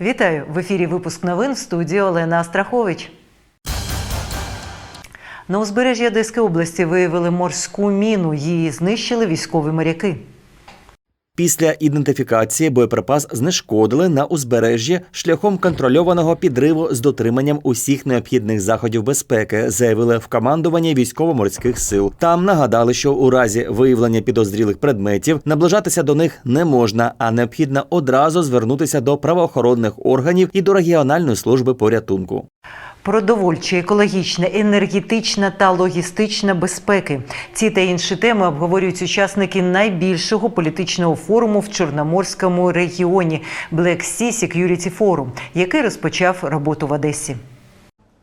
Вітаю в ефірі. Випуск новин в студії Олена Астрахович. На узбережжі Одеської області виявили морську міну. Її знищили військові моряки. Після ідентифікації боєприпас знешкодили на узбережжі шляхом контрольованого підриву з дотриманням усіх необхідних заходів безпеки, заявили в командуванні військово-морських сил. Там нагадали, що у разі виявлення підозрілих предметів наближатися до них не можна, а необхідно одразу звернутися до правоохоронних органів і до регіональної служби порятунку. Продовольча, екологічна, енергетична та логістична безпеки. Ці та інші теми обговорюють учасники найбільшого політичного форуму в Чорноморському регіоні Black Sea Security Forum, який розпочав роботу в Одесі.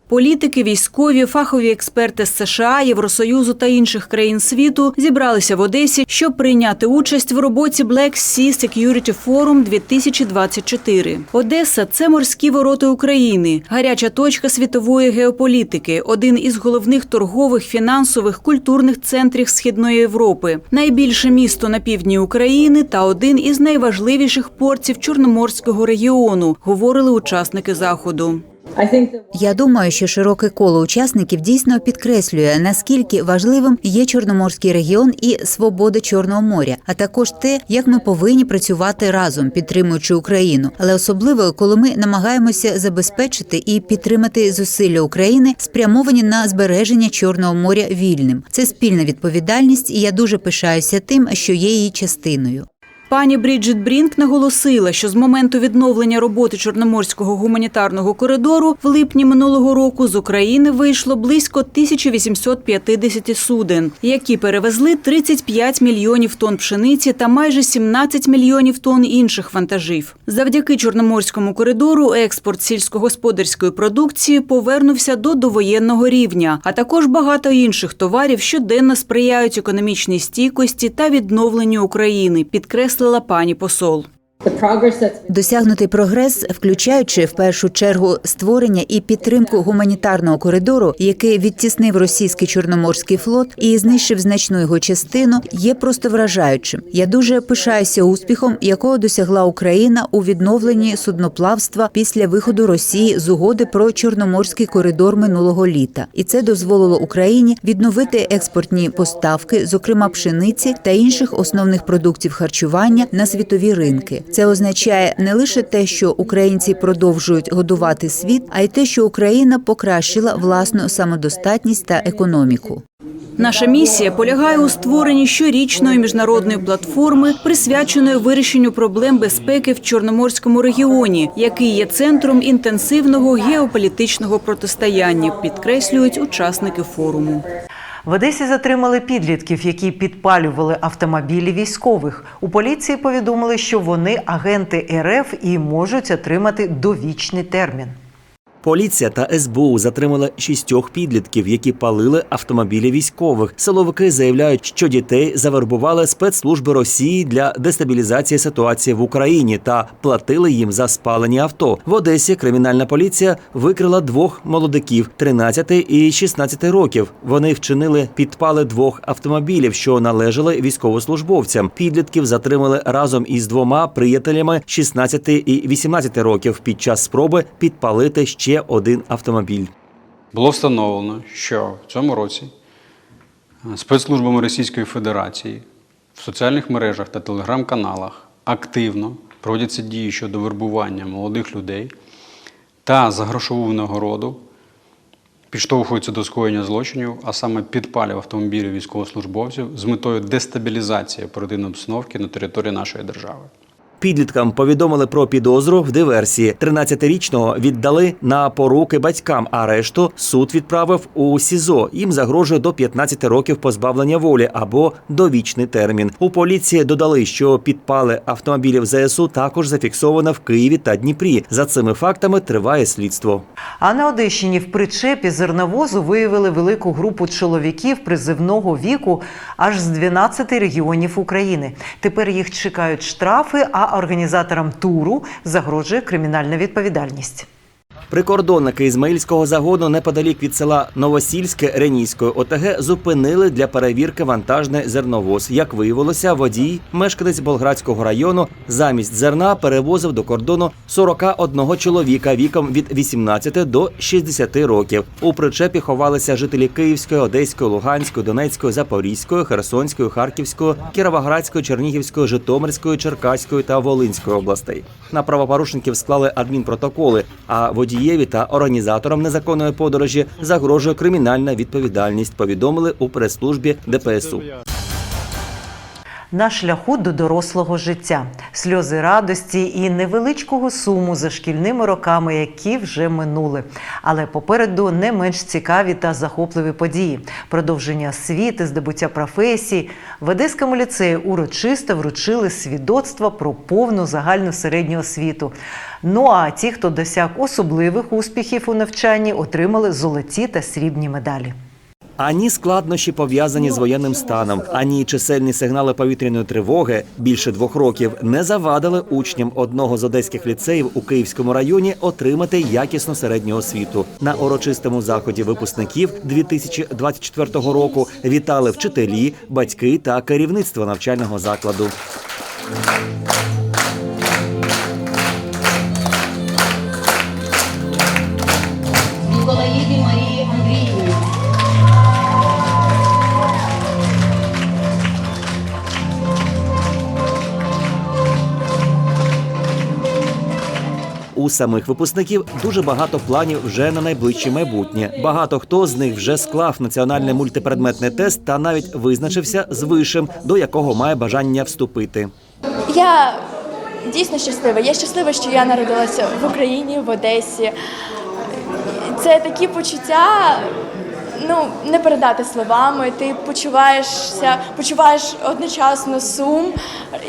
Політики, військові, фахові експерти з США, Євросоюзу та інших країн світу зібралися в Одесі, щоб прийняти участь в роботі Black Sea Security Forum 2024. Одеса це морські ворота України, гаряча точка світової геополітики, один із головних торгових, фінансових, культурних центрів Східної Європи, найбільше місто на півдні України та один із найважливіших портів Чорноморського регіону, говорили учасники заходу. Я думаю, що широке коло учасників дійсно підкреслює, наскільки важливим є Чорноморський регіон і свобода Чорного моря, а також те, як ми повинні працювати разом, підтримуючи Україну, але особливо коли ми намагаємося забезпечити і підтримати зусилля України, спрямовані на збереження Чорного моря вільним. Це спільна відповідальність, і я дуже пишаюся тим, що є її частиною. Пані Бріджит Брінк наголосила, що з моменту відновлення роботи Чорноморського гуманітарного коридору в липні минулого року з України вийшло близько 1850 суден, які перевезли 35 мільйонів тонн пшениці та майже 17 мільйонів тонн інших вантажів. Завдяки Чорноморському коридору експорт сільськогосподарської продукції повернувся до довоєнного рівня, а також багато інших товарів щоденно сприяють економічній стійкості та відновленню України. Підкреслила пані посол. Досягнутий прогрес, включаючи в першу чергу створення і підтримку гуманітарного коридору, який відтіснив російський чорноморський флот і знищив значну його частину, є просто вражаючим. Я дуже пишаюся успіхом, якого досягла Україна у відновленні судноплавства після виходу Росії з угоди про чорноморський коридор минулого літа, і це дозволило Україні відновити експортні поставки, зокрема пшениці та інших основних продуктів харчування на світові ринки. Це означає не лише те, що українці продовжують годувати світ, а й те, що Україна покращила власну самодостатність та економіку. Наша місія полягає у створенні щорічної міжнародної платформи, присвяченої вирішенню проблем безпеки в Чорноморському регіоні, який є центром інтенсивного геополітичного протистояння, підкреслюють учасники форуму. В Одесі затримали підлітків, які підпалювали автомобілі військових. У поліції повідомили, що вони агенти РФ і можуть отримати довічний термін. Поліція та СБУ затримали шістьох підлітків, які палили автомобілі військових. Силовики заявляють, що дітей завербували спецслужби Росії для дестабілізації ситуації в Україні та платили їм за спалені авто. В Одесі кримінальна поліція викрила двох молодиків 13 і 16 років. Вони вчинили підпали двох автомобілів, що належали військовослужбовцям. Підлітків затримали разом із двома приятелями 16 і 18 років під час спроби підпалити ще один автомобіль. Було встановлено, що в цьому році е, спецслужбами Російської Федерації в соціальних мережах та телеграм-каналах активно проводяться дії щодо вербування молодих людей та за грошову винагороду підштовхуються до скоєння злочинів, а саме підпалів автомобілів військовослужбовців з метою дестабілізації оперативної обстановки на території нашої держави. Підліткам повідомили про підозру в диверсії. 13-річного віддали на поруки батькам, а решту суд відправив у СІЗО. Їм загрожує до 15 років позбавлення волі або довічний термін. У поліції додали, що підпали автомобілів ЗСУ також зафіксовано в Києві та Дніпрі. За цими фактами триває слідство. А на Одещині в причепі зерновозу виявили велику групу чоловіків призивного віку аж з 12 регіонів України. Тепер їх чекають штрафи, а організаторам туру загрожує кримінальна відповідальність. Прикордонники Ізмаїльського загону неподалік від села Новосільське Ренійської ОТГ зупинили для перевірки вантажний зерновоз. Як виявилося, водій, мешканець Болградського району, замість зерна перевозив до кордону 41 чоловіка віком від 18 до 60 років. У причепі ховалися жителі Київської, Одеської, Луганської, Донецької, Запорізької, Херсонської, Харківської, Кіровоградської, Чернігівської, Житомирської, Черкаської та Волинської областей. На правопорушників склали адмінпротоколи, а водієві та організаторам незаконної подорожі загрожує кримінальна відповідальність. Повідомили у прес-службі ДПСУ. На шляху до дорослого життя, сльози радості і невеличкого суму за шкільними роками, які вже минули. Але попереду не менш цікаві та захопливі події: продовження освіти, здобуття професій. В Одеському ліцеї урочисто вручили свідоцтва про повну загальну середню освіту. Ну а ті, хто досяг особливих успіхів у навчанні, отримали золоті та срібні медалі. Ані складнощі пов'язані з воєнним станом, ані чисельні сигнали повітряної тривоги більше двох років не завадили учням одного з одеських ліцеїв у Київському районі отримати якісну середню освіту. На урочистому заході випускників 2024 року вітали вчителі, батьки та керівництво навчального закладу. У самих випускників дуже багато планів вже на найближче майбутнє. Багато хто з них вже склав національний мультипредметний тест та навіть визначився з вишем, до якого має бажання вступити. Я дійсно щаслива. Я щаслива, що я народилася в Україні, в Одесі. Це такі почуття, ну не передати словами. Ти почуваєшся, почуваєш одночасно сум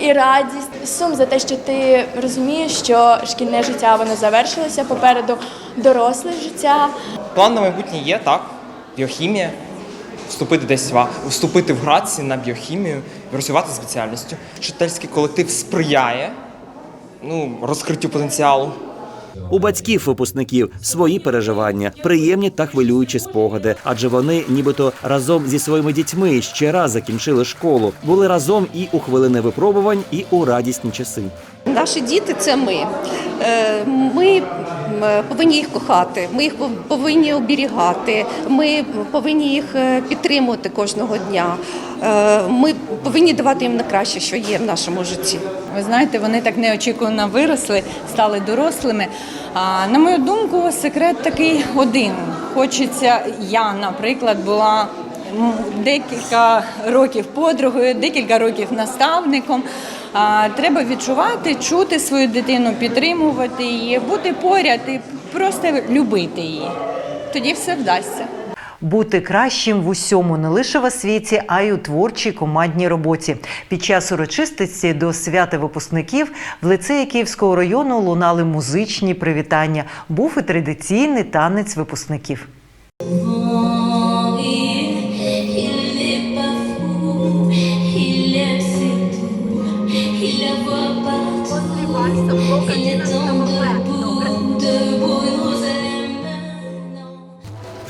і радість. Сум за те, що ти розумієш, що шкільне життя воно завершилося попереду доросле життя. План на майбутнє є, так. Біохімія. Вступити десь вступити в граці на біохімію, працювати спеціальністю. Вчительський колектив сприяє ну, розкриттю потенціалу. У батьків випускників свої переживання, приємні та хвилюючі спогади, адже вони, нібито разом зі своїми дітьми ще раз закінчили школу, були разом і у хвилини випробувань, і у радісні часи. Наші діти це ми. Е, Ми повинні їх кохати, ми їх повинні оберігати, ми повинні їх е, підтримувати кожного дня. Е, Ми повинні давати їм найкраще, що є в нашому житті. Ви знаєте, вони так неочікувано виросли, стали дорослими. А на мою думку, секрет такий один. Хочеться, я, наприклад, була декілька років подругою, декілька років наставником. А, треба відчувати, чути свою дитину, підтримувати її, бути поряд і просто любити її. Тоді все вдасться. Бути кращим в усьому не лише в освіті, а й у творчій командній роботі. Під час урочистості до свята випускників в ліцеї Київського району лунали музичні привітання. Був і традиційний танець випускників.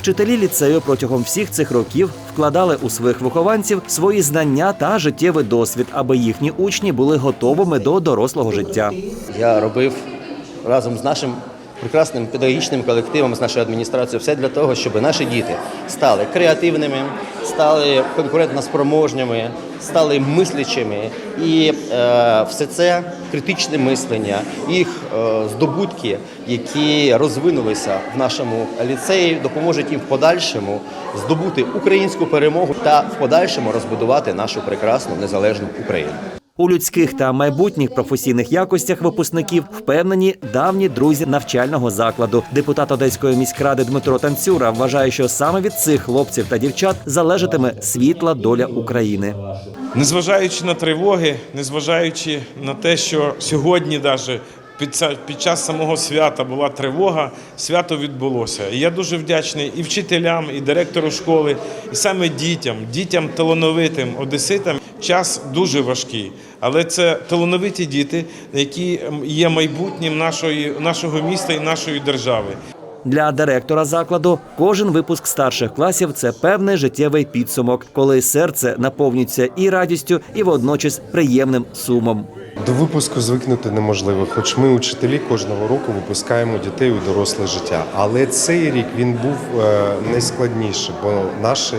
Вчителі ліцею протягом всіх цих років вкладали у своїх вихованців свої знання та життєвий досвід, аби їхні учні були готовими до дорослого життя. Я робив разом з нашим прекрасним педагогічним колективом, з нашою адміністрацією, все для того, щоб наші діти стали креативними, стали конкурентноспроможними, стали мислячими. І е, все це критичне мислення, їх е, здобутки, які розвинулися в нашому ліцеї, допоможуть їм в подальшому здобути українську перемогу та в подальшому розбудувати нашу прекрасну незалежну Україну. У людських та майбутніх професійних якостях випускників впевнені давні друзі навчального закладу. Депутат Одеської міськради Дмитро Танцюра вважає, що саме від цих хлопців та дівчат залежатиме світла доля України. Незважаючи на тривоги, незважаючи на те, що сьогодні навіть під, час самого свята була тривога, свято відбулося. І я дуже вдячний і вчителям, і директору школи, і саме дітям, дітям талановитим одеситам. Час дуже важкий, але це талановиті діти, які є майбутнім нашої, нашого міста і нашої держави. Для директора закладу кожен випуск старших класів це певний життєвий підсумок, коли серце наповнюється і радістю, і водночас приємним сумом. До випуску звикнути неможливо, хоч ми, учителі, кожного року випускаємо дітей у доросле життя. Але цей рік він був е, найскладніший, бо наші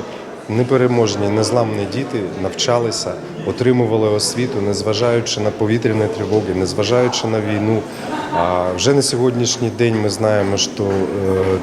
непереможні, незламні діти навчалися, отримували освіту, незважаючи на повітряні тривоги, незважаючи на війну. А вже на сьогоднішній день ми знаємо, що е,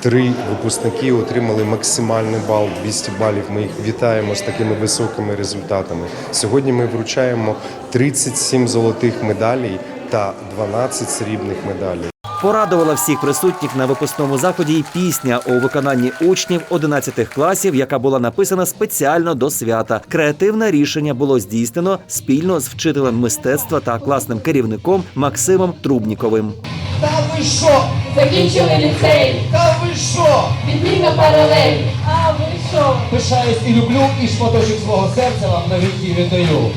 Три випускники отримали максимальний бал 200 балів. Ми їх вітаємо з такими високими результатами. Сьогодні ми вручаємо 37 золотих медалей та 12 срібних медалей. Порадувала всіх присутніх на випускному заході і пісня у виконанні учнів 11 класів, яка була написана спеціально до свята. Креативне рішення було здійснено спільно з вчителем мистецтва та класним керівником Максимом Трубніковим. Та ви що? Закінчили ліцей, Та ви що? відмінна паралель. А ви що? Пишаюсь і люблю, і шматочок свого серця вам на віки віддаю.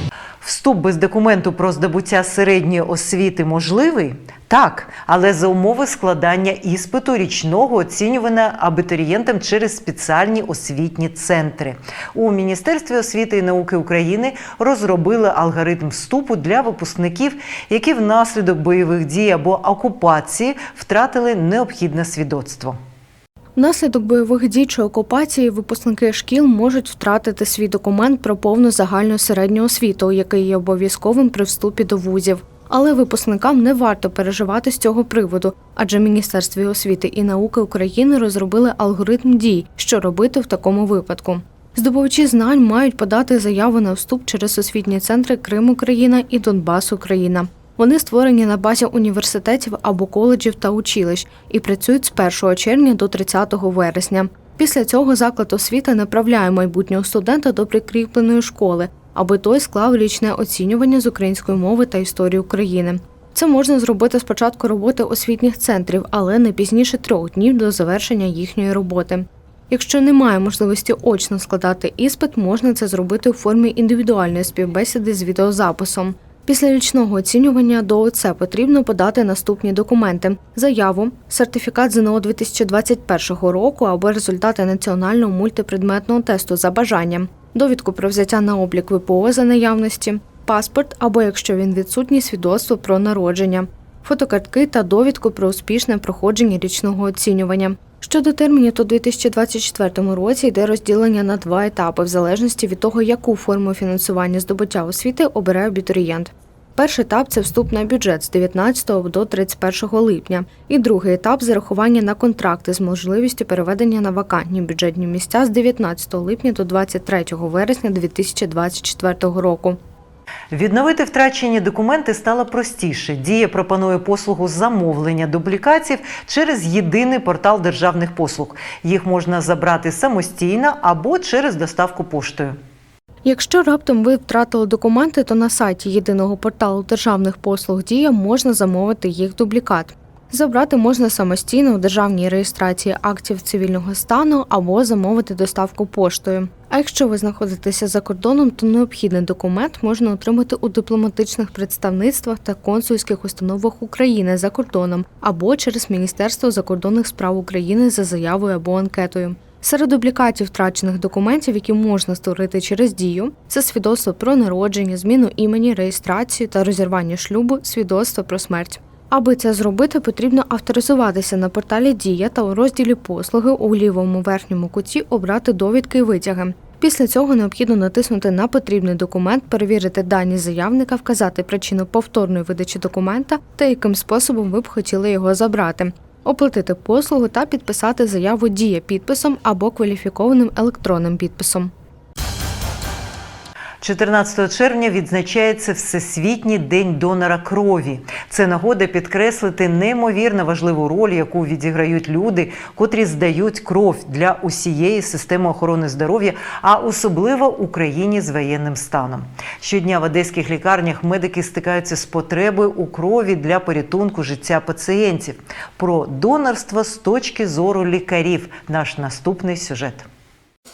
Вступ без документу про здобуття середньої освіти можливий? Так, але за умови складання іспиту річного оцінювання абітурієнтам через спеціальні освітні центри. У Міністерстві освіти і науки України розробили алгоритм вступу для випускників, які внаслідок бойових дій або окупації втратили необхідне свідоцтво. Внаслідок бойових дій чи окупації випускники шкіл можуть втратити свій документ про повну загальну середню освіту, який є обов'язковим при вступі до вузів. Але випускникам не варто переживати з цього приводу, адже Міністерстві освіти і науки України розробили алгоритм дій, що робити в такому випадку. Здобувачі знань мають подати заяву на вступ через освітні центри Крим Україна і Донбас Україна. Вони створені на базі університетів або коледжів та училищ і працюють з 1 червня до 30 вересня. Після цього заклад освіти направляє майбутнього студента до прикріпленої школи, аби той склав річне оцінювання з української мови та історії України. Це можна зробити з початку роботи освітніх центрів, але не пізніше трьох днів до завершення їхньої роботи. Якщо немає можливості очно складати іспит, можна це зробити у формі індивідуальної співбесіди з відеозаписом. Після річного оцінювання до ОЦ потрібно подати наступні документи: заяву, сертифікат ЗНО 2021 року або результати національного мультипредметного тесту за бажанням, довідку про взяття на облік ВПО за наявності, паспорт або якщо він відсутній, свідоцтво про народження, фотокартки та довідку про успішне проходження річного оцінювання. Щодо термінів, то у 2024 році йде розділення на два етапи, в залежності від того, яку форму фінансування здобуття освіти обирає абітурієнт. Перший етап це вступ на бюджет з 19 до 31 липня, і другий етап зарахування на контракти з можливістю переведення на вакантні бюджетні місця з 19 липня до 23 вересня 2024 року. Відновити втрачені документи стало простіше. Дія пропонує послугу замовлення дублікатів через єдиний портал державних послуг. Їх можна забрати самостійно або через доставку поштою. Якщо раптом ви втратили документи, то на сайті єдиного порталу державних послуг Дія можна замовити їх дублікат. Забрати можна самостійно у державній реєстрації актів цивільного стану або замовити доставку поштою. А якщо ви знаходитеся за кордоном, то необхідний документ можна отримати у дипломатичних представництвах та консульських установах України за кордоном або через Міністерство закордонних справ України за заявою або анкетою. Серед дублікатів втрачених документів, які можна створити через дію, це свідоцтво про народження, зміну імені, реєстрацію та розірвання шлюбу, свідоцтво про смерть. Аби це зробити, потрібно авторизуватися на порталі Дія та у розділі Послуги у лівому верхньому куті обрати довідки і витяги. Після цього необхідно натиснути на потрібний документ, перевірити дані заявника, вказати причину повторної видачі документа та яким способом ви б хотіли його забрати, оплатити послугу та підписати заяву Дія підписом або кваліфікованим електронним підписом. 14 червня відзначається Всесвітній день донора крові. Це нагода підкреслити неймовірно важливу роль, яку відіграють люди, котрі здають кров для усієї системи охорони здоров'я, а особливо Україні з воєнним станом. Щодня в одеських лікарнях медики стикаються з потребою у крові для порятунку життя пацієнтів. Про донорство з точки зору лікарів. Наш наступний сюжет.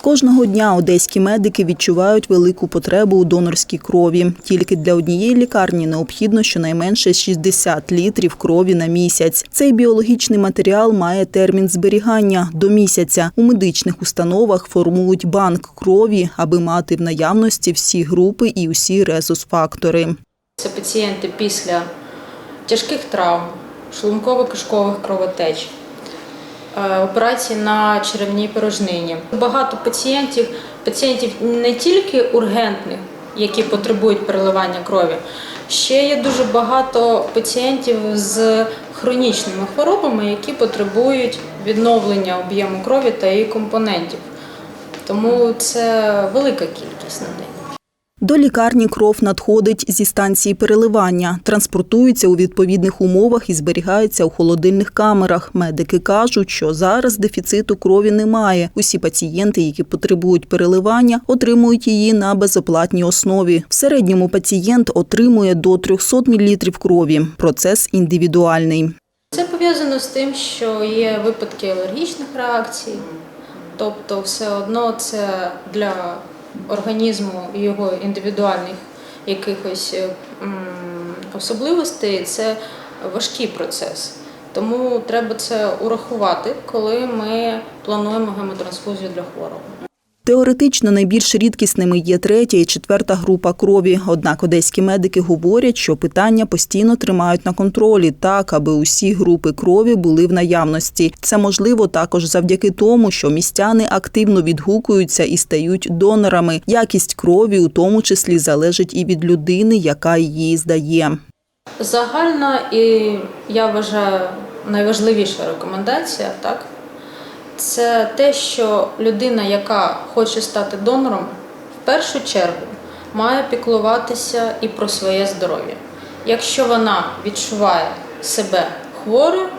Кожного дня одеські медики відчувають велику потребу у донорській крові. Тільки для однієї лікарні необхідно щонайменше 60 літрів крові на місяць. Цей біологічний матеріал має термін зберігання до місяця. У медичних установах формують банк крові, аби мати в наявності всі групи і усі резус-фактори. Це пацієнти після тяжких травм, шлунково-кишкових кровотеч, е, операції на черевній порожнині. Багато пацієнтів, пацієнтів не тільки ургентних, які потребують переливання крові, ще є дуже багато пацієнтів з хронічними хворобами, які потребують відновлення об'єму крові та її компонентів. Тому це велика кількість на день. До лікарні кров надходить зі станції переливання, транспортується у відповідних умовах і зберігається у холодильних камерах. Медики кажуть, що зараз дефіциту крові немає. Усі пацієнти, які потребують переливання, отримують її на безоплатній основі. В середньому пацієнт отримує до 300 мл крові. Процес індивідуальний. Це пов'язано з тим, що є випадки алергічних реакцій, тобто все одно це для організму і його індивідуальних якихось е, особливостей це важкий процес. Тому треба це урахувати, коли ми плануємо гемотрансфузію для хворого. Теоретично найбільш рідкісними є третя і четверта група крові. Однак одеські медики говорять, що питання постійно тримають на контролі так, аби усі групи крові були в наявності. Це можливо також завдяки тому, що містяни активно відгукуються і стають донорами. Якість крові у тому числі залежить і від людини, яка її здає. Загальна і я вважаю найважливіша рекомендація, так, це те, що людина, яка хоче стати донором, в першу чергу має піклуватися і про своє здоров'я. Якщо вона відчуває себе хворою,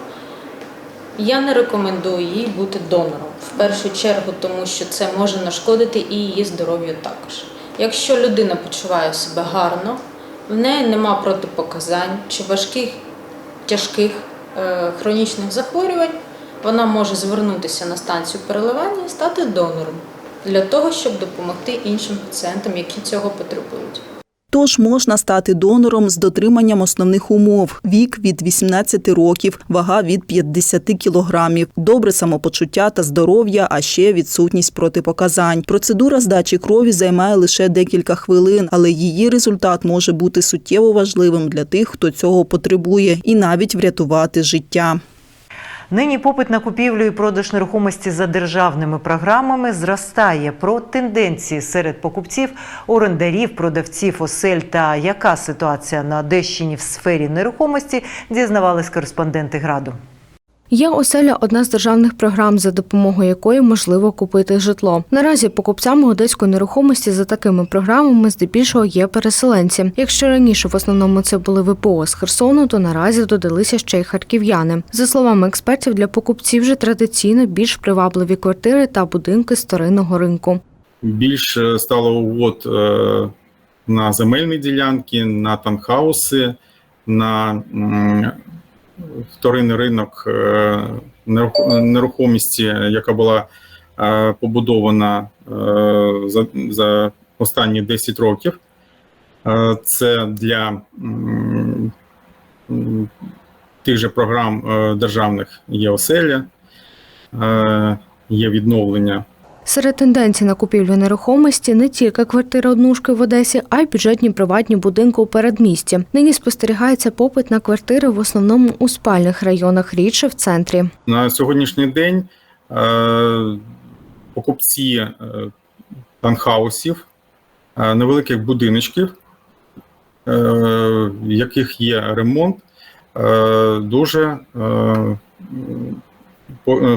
я не рекомендую їй бути донором. В першу чергу, тому що це може нашкодити і її здоров'ю також. Якщо людина почуває себе гарно, в неї нема протипоказань чи важких, тяжких е, хронічних захворювань, вона може звернутися на станцію переливання і стати донором для того, щоб допомогти іншим пацієнтам, які цього потребують. Тож можна стати донором з дотриманням основних умов: вік від 18 років, вага від 50 кілограмів, добре самопочуття та здоров'я, а ще відсутність протипоказань. Процедура здачі крові займає лише декілька хвилин, але її результат може бути суттєво важливим для тих, хто цього потребує, і навіть врятувати життя. Нині попит на купівлю і продаж нерухомості за державними програмами зростає. Про тенденції серед покупців, орендарів, продавців осель та яка ситуація на Одещині в сфері нерухомості дізнавались кореспонденти граду. Є оселя одна з державних програм, за допомогою якої можливо купити житло. Наразі покупцями одеської нерухомості за такими програмами здебільшого є переселенці. Якщо раніше в основному це були ВПО з Херсону, то наразі додалися ще й харків'яни. За словами експертів, для покупців вже традиційно більш привабливі квартири та будинки старинного ринку. Більше стало угод е, на земельні ділянки, на танхауси, на вторинний ринок е, нерухомості, яка була е, побудована е, за, за останні 10 років. Це для тих же програм державних є оселя, є відновлення Серед тенденцій на купівлю нерухомості не тільки квартири однушки в Одесі, а й бюджетні приватні будинки у передмісті. Нині спостерігається попит на квартири в основному у спальних районах, рідше в центрі. На сьогоднішній день е, покупці е, танхаусів, е, невеликих будиночків, в яких є ремонт, дуже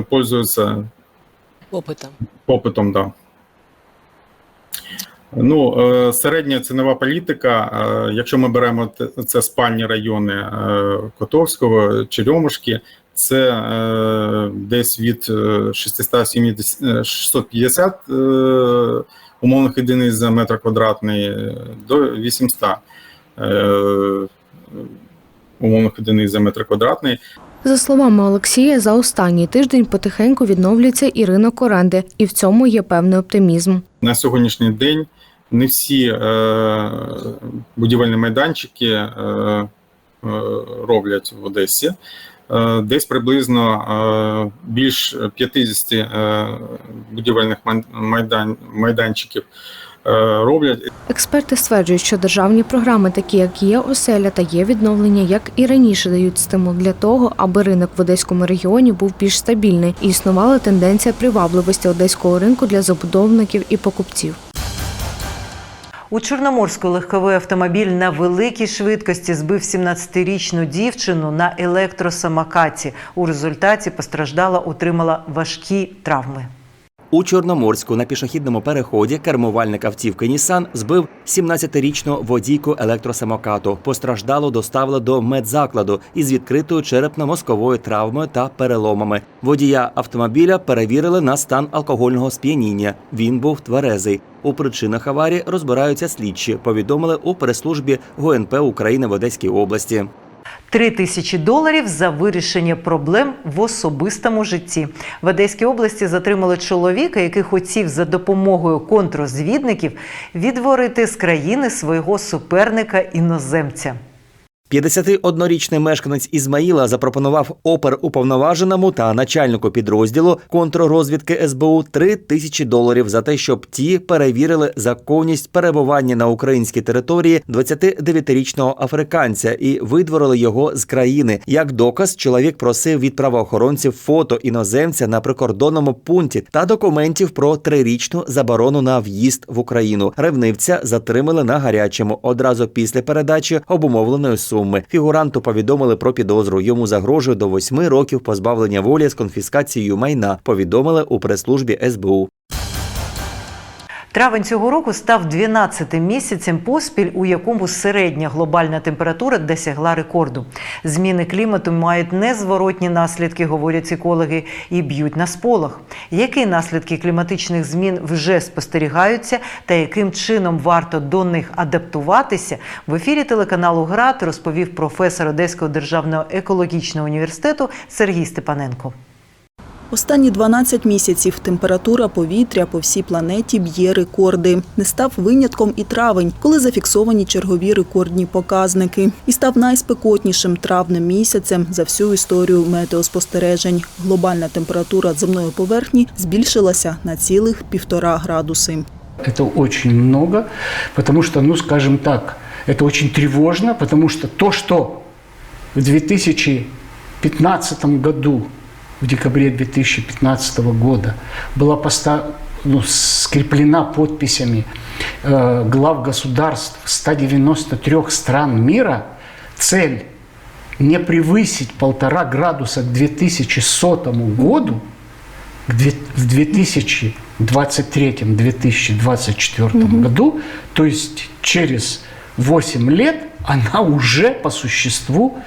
пользуються Попитом. попитом. Да. Ну, е, середня цінова політика, е, якщо ми беремо це спальні райони е, Котовського, Черемушки, це десь від е, 670, е, 650 е, умовних одиниць за метр квадратний до 800 е, умовних одиниць за метр квадратний. За словами Олексія, за останній тиждень потихеньку відновлюється і ринок оренди, і в цьому є певний оптимізм. На сьогоднішній день не всі е, будівельні майданчики е, е, роблять в Одесі. Десь приблизно більш 50 е, будівельних майдан, майданчиків роблять. Експерти стверджують, що державні програми, такі як є оселя та є відновлення, як і раніше дають стимул для того, аби ринок в одеському регіоні був більш стабільний і існувала тенденція привабливості одеського ринку для забудовників і покупців. У Чорноморську легковий автомобіль на великій швидкості збив 17-річну дівчину на електросамокаті. У результаті постраждала, отримала важкі травми. У Чорноморську на пішохідному переході кермувальник автівки Нісан збив 17-річну водійку електросамокату. Постраждало доставили до медзакладу із відкритою черепно-мозковою травмою та переломами. Водія автомобіля перевірили на стан алкогольного сп'яніння. Він був тверезий. У причинах аварії розбираються слідчі. Повідомили у прес-службі ГУНП України в Одеській області. Три тисячі доларів за вирішення проблем в особистому житті. В Одеській області затримали чоловіка, який хотів за допомогою контрозвідників відворити з країни свого суперника іноземця. 51-річний мешканець Ізмаїла запропонував опер уповноваженому та начальнику підрозділу контррозвідки СБУ 3 тисячі доларів за те, щоб ті перевірили законність перебування на українській території 29-річного африканця і видворили його з країни. Як доказ, чоловік просив від правоохоронців фото іноземця на прикордонному пункті та документів про трирічну заборону на в'їзд в Україну. Ревнивця затримали на гарячому одразу після передачі обумовленої суми. Фігуранту повідомили про підозру. Йому загрожує до восьми років позбавлення волі з конфіскацією майна. Повідомили у прес-службі СБУ. Травень цього року став 12-тим місяцем поспіль, у якому середня глобальна температура досягла рекорду. Зміни клімату мають незворотні наслідки, говорять екологи, і б'ють на сполох. Які наслідки кліматичних змін вже спостерігаються, та яким чином варто до них адаптуватися? В ефірі телеканалу ГРАД розповів професор Одеського державного екологічного університету Сергій Степаненко. Останні 12 місяців температура повітря по всій планеті б'є рекорди. Не став винятком і травень, коли зафіксовані чергові рекордні показники. І став найспекотнішим травнем місяцем за всю історію метеоспостережень. Глобальна температура земної поверхні збільшилася на цілих півтора градуси. Это очень много, потому что, ну, скажем так, это очень тревожно, потому что то, что в 2015 году, в декабре 2015 года была поста- ну, скреплена подписями э, глав государств 193 стран мира. Цель не превысить полтора градуса к 2100 году, к в 2023-2024 году, то есть через 8 лет, она уже по существу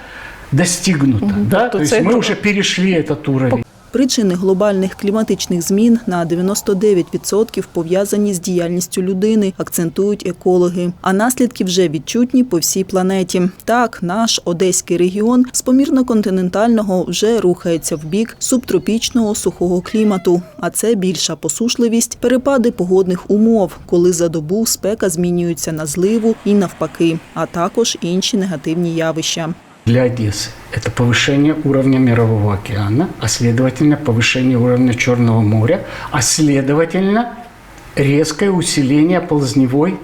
достигнута. Да? То, есть мы уже перешли этот уровень. Причини глобальних кліматичних змін на 99% пов'язані з діяльністю людини, акцентують екологи. А наслідки вже відчутні по всій планеті. Так, наш одеський регіон з помірно-континентального вже рухається в бік субтропічного сухого клімату. А це більша посушливість, перепади погодних умов, коли за добу спека змінюється на зливу і навпаки, а також інші негативні явища. Для Одессы это повышение уровня Мирового океана, а следовательно повышение уровня Черного моря, а следовательно резкое усиление оползневой,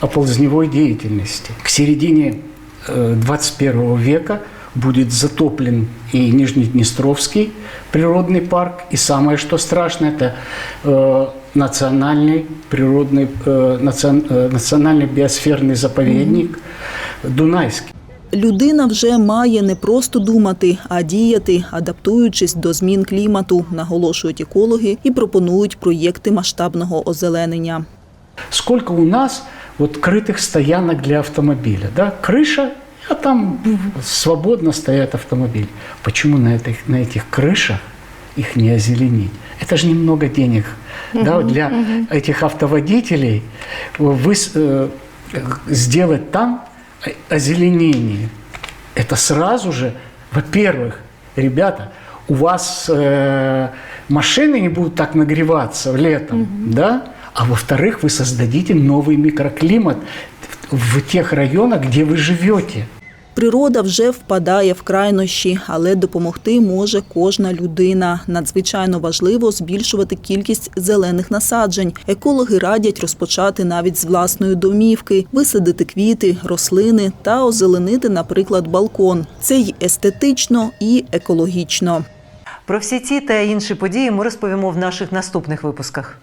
оползневой деятельности. К середине э, 21 века будет затоплен и Нижнеднестровский природный парк, и самое что страшное, это э, национальный природный, э, национ- э, национальный биосферный заповедник Дунайский. Людина вже має не просто думати, а діяти, адаптуючись до змін клімату, наголошують екологи і пропонують проєкти масштабного озеленення. Сколько у нас вот крытых стоянок для автомобиля, да? Крыша, а там свободно стоят автомобили. Почему на, этих, на этих крышах их не озеленить? Это же немного денег да, Мгм, для мгм. этих автоводителей вы, э, сделать там озеленение. Это сразу же, во-первых, ребята, у вас э, машины не будут так нагреваться летом, да? А во-вторых, вы создадите новый микроклимат в тех районах, где вы живете. Природа вже впадає в крайнощі, але допомогти може кожна людина. Надзвичайно важливо збільшувати кількість зелених насаджень. Екологи радять розпочати навіть з власної домівки, висадити квіти, рослини та озеленити, наприклад, балкон. Це й естетично, і екологічно. Про всі ці та інші події ми розповімо в наших наступних випусках.